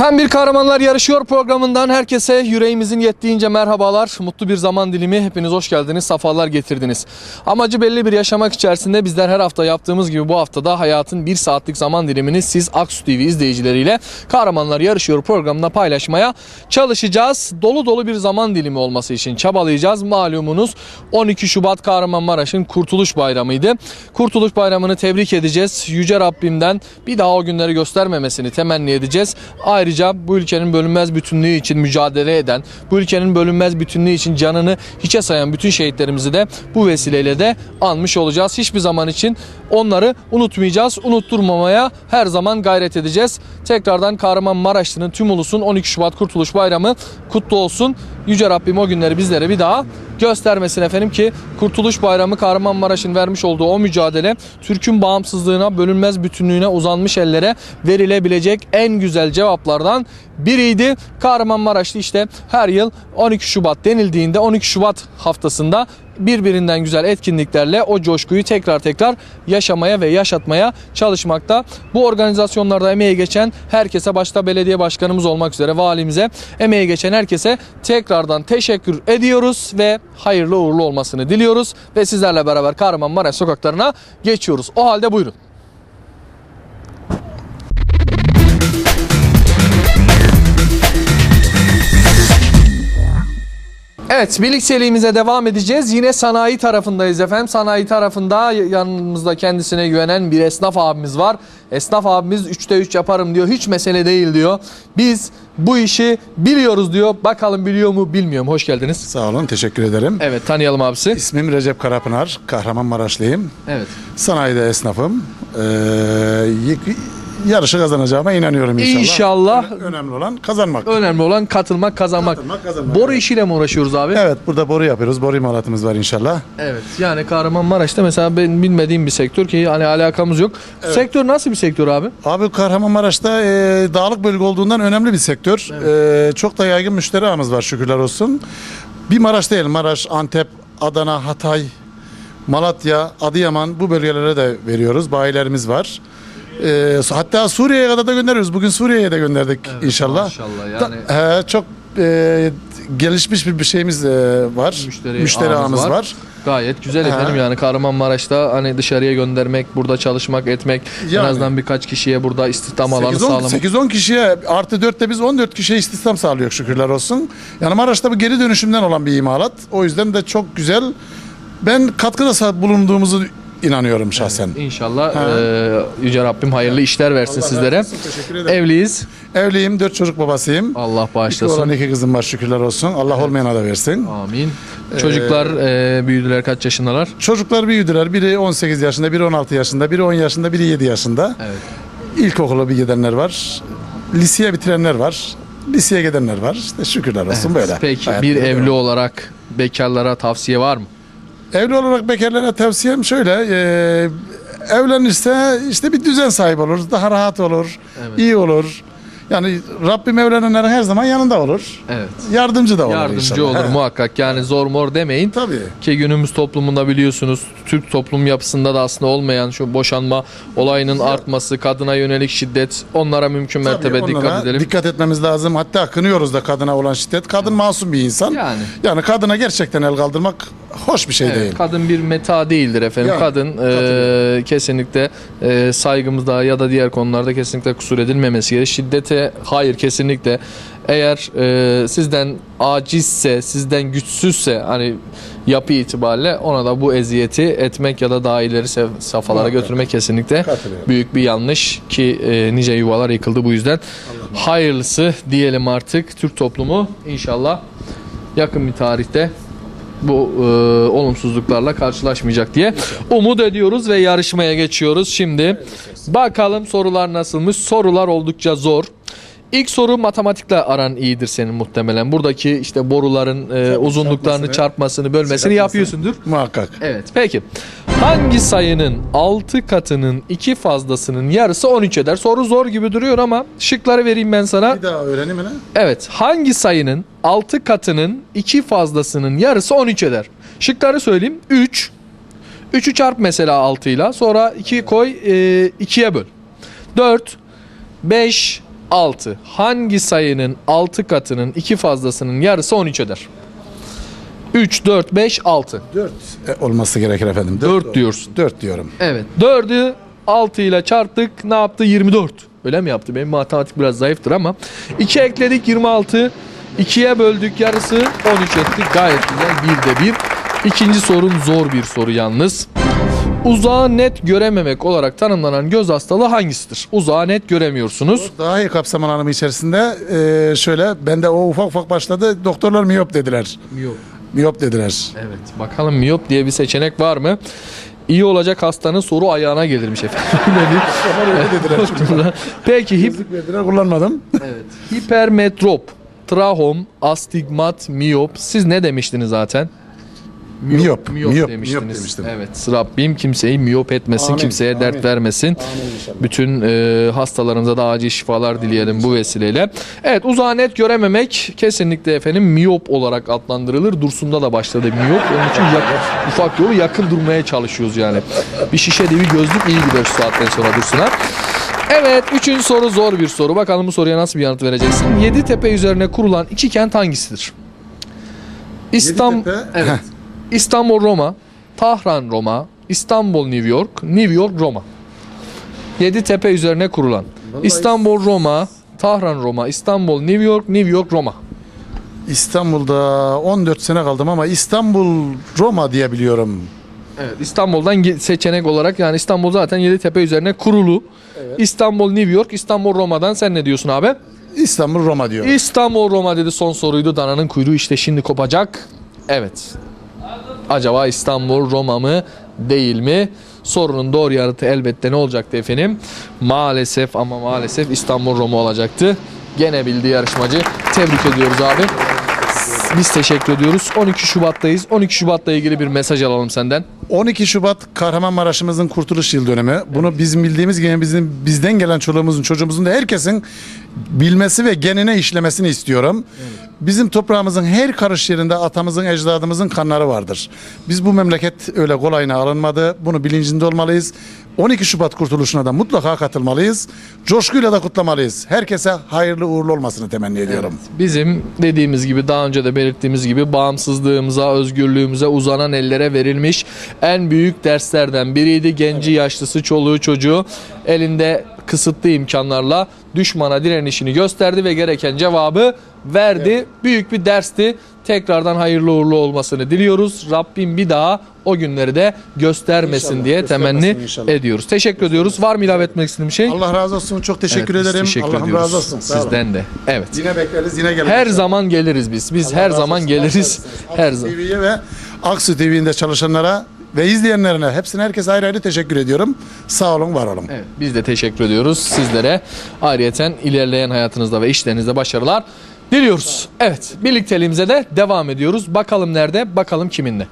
Efendim bir kahramanlar yarışıyor programından herkese yüreğimizin yettiğince merhabalar. Mutlu bir zaman dilimi. Hepiniz hoş geldiniz. Safalar getirdiniz. Amacı belli bir yaşamak içerisinde bizler her hafta yaptığımız gibi bu haftada hayatın bir saatlik zaman dilimini siz Aksu TV izleyicileriyle kahramanlar yarışıyor programında paylaşmaya çalışacağız. Dolu dolu bir zaman dilimi olması için çabalayacağız. Malumunuz 12 Şubat Kahramanmaraş'ın Kurtuluş Bayramı'ydı. Kurtuluş Bayramı'nı tebrik edeceğiz. Yüce Rabbimden bir daha o günleri göstermemesini temenni edeceğiz. Ayrıca bu ülkenin bölünmez bütünlüğü için mücadele eden, bu ülkenin bölünmez bütünlüğü için canını hiçe sayan bütün şehitlerimizi de bu vesileyle de anmış olacağız. Hiçbir zaman için onları unutmayacağız. Unutturmamaya her zaman gayret edeceğiz. Tekrardan Kahramanmaraşlı'nın tüm ulusun 12 Şubat Kurtuluş Bayramı kutlu olsun. Yüce Rabbim o günleri bizlere bir daha göstermesin efendim ki Kurtuluş Bayramı Kahramanmaraş'ın vermiş olduğu o mücadele Türk'ün bağımsızlığına, bölünmez bütünlüğüne uzanmış ellere verilebilecek en güzel cevaplardan biriydi. Kahramanmaraşlı işte her yıl 12 Şubat denildiğinde 12 Şubat haftasında birbirinden güzel etkinliklerle o coşkuyu tekrar tekrar yaşamaya ve yaşatmaya çalışmakta. Bu organizasyonlarda emeği geçen herkese başta belediye başkanımız olmak üzere valimize emeği geçen herkese tekrardan teşekkür ediyoruz ve hayırlı uğurlu olmasını diliyoruz ve sizlerle beraber Kahramanmaraş sokaklarına geçiyoruz. O halde buyurun. Evet birlikteliğimize devam edeceğiz. Yine sanayi tarafındayız efendim. Sanayi tarafında yanımızda kendisine güvenen bir esnaf abimiz var. Esnaf abimiz 3'te 3 yaparım diyor. Hiç mesele değil diyor. Biz bu işi biliyoruz diyor. Bakalım biliyor mu bilmiyor mu? Hoş geldiniz. Sağ olun, teşekkür ederim. Evet tanıyalım abisi. İsmim Recep Karapınar, Kahramanmaraşlıyım. Evet. Sanayide esnafım. Ee, yarışı kazanacağıma inanıyorum inşallah. İnşallah. Öne- Önemli olan kazanmak. Önemli olan katılmak, kazanmak. Katılmak, kazanmak, Boru evet. işiyle mi uğraşıyoruz abi? Evet, burada boru yapıyoruz. Boru imalatımız var inşallah. Evet. Yani Kahramanmaraş'ta mesela ben bilmediğim bir sektör ki hani alakamız yok. Sektör nasıl bir sektör abi? Abi Kahramanmaraş'ta e, dağlık bölge olduğundan önemli bir sektör. E, çok da yaygın müşteri ağımız var şükürler olsun. Bir Maraş değil, Maraş, Antep, Adana, Hatay, Malatya, Adıyaman bu bölgelere de veriyoruz. Bayilerimiz var. E, hatta Suriye'ye kadar da gönderiyoruz. Bugün Suriye'ye de gönderdik inşallah. maşallah yani. Da- he, çok e, gelişmiş bir bir şeyimiz e, var. Müşteri ağımız ağımız var. var. Gayet güzel efendim yani Kahramanmaraş'ta hani dışarıya göndermek, burada çalışmak, etmek en Yani. azından birkaç kişiye burada istihdam alanı 8-10 sağlamak. 8-10 kişiye artı 4'te biz 14 kişiye istihdam sağlıyor şükürler olsun. Yani Maraş'ta bu geri dönüşümden olan bir imalat. O yüzden de çok güzel. Ben katkıda bulunduğumuzu inanıyorum şahsen. İnşallah eee, Yüce Rabbim hayırlı işler versin sizlere. Evliyiz. Evliyim, 4 çocuk babasıyım. Allah İki olan bağışlasın. iki kızım var şükürler olsun. Allah olmayana da versin. Amin. Çocuklar eee, büyüdüler kaç yaşındalar? Çocuklar büyüdüler. Biri 18 yaşında, biri 16 yaşında, biri 10 yaşında, biri 7 yaşında. Evet. İlkokula bir gidenler var. Liseye bitirenler var. Liseye gidenler var. İşte şükürler olsun böyle. Peki Hayat bir böyle evli olarak bekarlara tavsiye var mı? Evli olarak bekarlara tavsiyem şöyle. E, evlenirse işte bir düzen sahibi olur. Daha rahat olur. Evet. iyi olur. Yani Rabbim evlenenlerin her zaman yanında olur. Evet. Yardımcı da olur Yardımcı inşallah. olur He. muhakkak. Yani zor mor demeyin. Tabii. Ki günümüz toplumunda biliyorsunuz Türk toplum yapısında da aslında olmayan şu boşanma olayının artması, kadına yönelik şiddet onlara mümkün mertebe Tabii, dikkat edelim. Dikkat etmemiz lazım. Hatta kınıyoruz da kadına olan şiddet. Kadın masum bir insan. Yani. Yani kadına gerçekten el kaldırmak hoş bir şey Evet, değil. kadın bir meta değildir efendim. Yani, kadın e, kesinlikle e, saygımızda ya da diğer konularda kesinlikle kusur edilmemesi gerekir. Şiddete hayır kesinlikle. Eğer e, sizden acizse, sizden güçsüzse hani yapı itibariyle ona da bu eziyeti etmek ya da daha ileri safhalara Muhakkak. götürmek kesinlikle büyük bir yanlış ki e, nice yuvalar yıkıldı bu yüzden. Hayırlısı diyelim artık Türk toplumu inşallah yakın bir tarihte bu e, olumsuzluklarla karşılaşmayacak diye umut ediyoruz ve yarışmaya geçiyoruz. Şimdi bakalım sorular nasılmış? Sorular oldukça zor. İlk soru matematikle aran iyidir senin muhtemelen. Buradaki işte boruların e, uzunluklarını çarpmasını, çarpmasını, bölmesini çıkartmasını. yapıyorsundur. Muhakkak. Evet. Peki. Hangi sayının 6 katının 2 fazlasının yarısı 13 eder? Soru zor gibi duruyor ama şıkları vereyim ben sana. Bir daha öğreneyim mi? Evet. Hangi sayının 6 katının 2 fazlasının yarısı 13 eder? Şıkları söyleyeyim. 3. 3'ü çarp mesela 6 ile. Sonra 2 koy 2'ye böl. 4, 5, 6. Hangi sayının 6 katının 2 fazlasının yarısı 13 eder? 3, 4, 5, 6. 4 olması gerekir efendim. Dört diyorsun. 4 diyorum. Evet. 4'ü 6 ile çarptık. Ne yaptı? 24. Öyle mi yaptı? Benim matematik biraz zayıftır ama. 2 ekledik 26. 2'ye böldük yarısı 13 etti. Gayet güzel. Bir de bir. İkinci sorun zor bir soru yalnız. Uzağı net görememek olarak tanımlanan göz hastalığı hangisidir? Uzağı net göremiyorsunuz. Daha iyi kapsam alanımı içerisinde e, şöyle bende o ufak ufak başladı. Doktorlar miyop dediler. Miyop. Miyop dediler. Evet. Bakalım miyop diye bir seçenek var mı? İyi olacak hastanın soru ayağına gelirmiş efendim. Dediler. Peki hip, verdiler kullanmadım. Evet. Hipermetrop, trahom, astigmat, miyop. Siz ne demiştiniz zaten? Miyop, Miyop, miyop, demiştiniz. miyop demiştim. Evet. Rabbim kimseyi miyop etmesin, Amin, kimseye dert amin. vermesin. Bütün e, hastalarımıza da acil şifalar dileyelim bu vesileyle. Evet, uzağı net görememek kesinlikle efendim miyop olarak adlandırılır. Dursun'da da başladı miyop. Onun için yak- ufak yolu yakın durmaya çalışıyoruz yani. Bir şişe değil bir gözlük iyi gider şu saatten sonra Dursun'a. Evet, üçüncü soru zor bir soru. Bakalım bu soruya nasıl bir yanıt vereceksin? Yeditepe üzerine kurulan iki kent hangisidir? İstanbul, evet. İstanbul Roma, Tahran Roma, İstanbul New York, New York Roma. Yeditepe üzerine kurulan. İstanbul Roma, Tahran Roma, İstanbul New York, New York Roma. İstanbul'da 14 sene kaldım ama İstanbul Roma diye biliyorum. Evet, İstanbul'dan seçenek olarak yani İstanbul zaten Yeditepe üzerine kurulu. İstanbul New York, İstanbul Roma'dan sen ne diyorsun abi? İstanbul Roma diyor. İstanbul Roma dedi son soruydu. Dananın kuyruğu işte şimdi kopacak. Evet. Acaba İstanbul Roma mı değil mi? Sorunun doğru yanıtı elbette ne olacaktı efendim? Maalesef ama maalesef İstanbul Roma olacaktı. Gene bildi yarışmacı. Tebrik ediyoruz abi. Biz teşekkür ediyoruz. 12 Şubat'tayız. 12 Şubat'la ilgili bir mesaj alalım senden. 12 Şubat Kahramanmaraş'ımızın kurtuluş yıl dönümü. Bunu bizim bildiğimiz gibi bizim bizden gelen çoluğumuzun çocuğumuzun da herkesin bilmesi ve genine işlemesini istiyorum. Bizim toprağımızın her karış yerinde atamızın, ecdadımızın kanları vardır. Biz bu memleket öyle kolayına alınmadı. Bunu bilincinde olmalıyız. 12 Şubat kurtuluşuna da mutlaka katılmalıyız. Coşkuyla da kutlamalıyız. Herkese hayırlı uğurlu olmasını temenni ediyorum. Bizim dediğimiz gibi daha önce de belirttiğimiz gibi bağımsızlığımıza, özgürlüğümüze uzanan ellere verilmiş en büyük derslerden biriydi. Genci, yaşlısı, çoluğu, çocuğu elinde kısıtlı imkanlarla düşmana direnişini gösterdi ve gereken cevabı verdi. Büyük bir dersti. Tekrardan hayırlı uğurlu olmasını diliyoruz. Rabbim bir daha o günleri de göstermesin İnşallah, diye temenni inşallah. ediyoruz. Teşekkür ediyoruz. Var mı ilave etmek istediğin bir şey? Allah razı olsun. Çok teşekkür Evet, ederim. Teşekkür ediyoruz. razı olsun. Sizden de. Evet. Yine bekleriz, yine geliriz. Her zaman geliriz biz. Biz Allah her zaman olsun. geliriz. Her zaman. TV'ye ve Aksu TV'nde çalışanlara ve izleyenlerine hepsine herkese ayrı ayrı teşekkür ediyorum. Sağ olun, var olun. Evet, biz de teşekkür ediyoruz sizlere. Ayrıyeten ilerleyen hayatınızda ve işlerinizde başarılar diliyoruz. Evet, birlikteliğimize de devam ediyoruz. Bakalım nerede, bakalım kiminle.